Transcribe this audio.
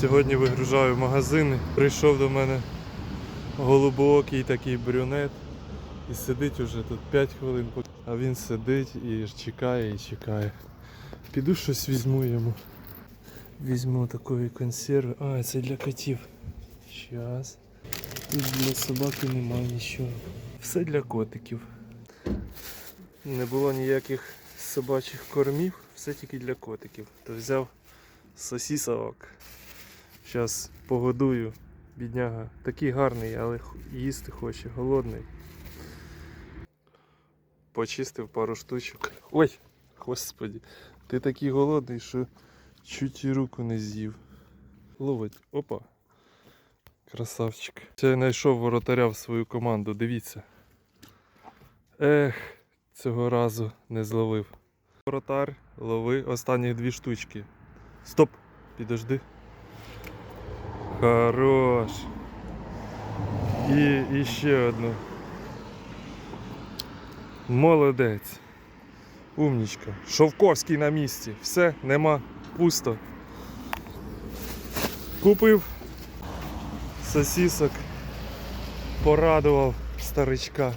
Сьогодні вигружаю магазини. Прийшов до мене голубоокий такий брюнет і сидить уже тут 5 хвилин, а він сидить і чекає і чекає. Піду щось візьму йому. Візьму такої консерви. А, це для котів. Щас. Тут для собаки немає нічого. Все для котиків. Не було ніяких собачих кормів, все тільки для котиків. То взяв сосісок. Зараз погодую. Бідняга. Такий гарний, але їсти хоче, голодний. Почистив пару штучок. Ой, господі, ти такий голодний, що чуть і руку не з'їв. Ловить. Опа. Красавчик. Це я знайшов воротаря в свою команду, дивіться. Ех, цього разу не зловив. Воротар, лови останні дві штучки. Стоп! Підожди. Хорош. І, ще одну. Молодець. Умнічка. Шовковський на місці. Все, нема. Пусто. Купив сосісок. Порадував старичка.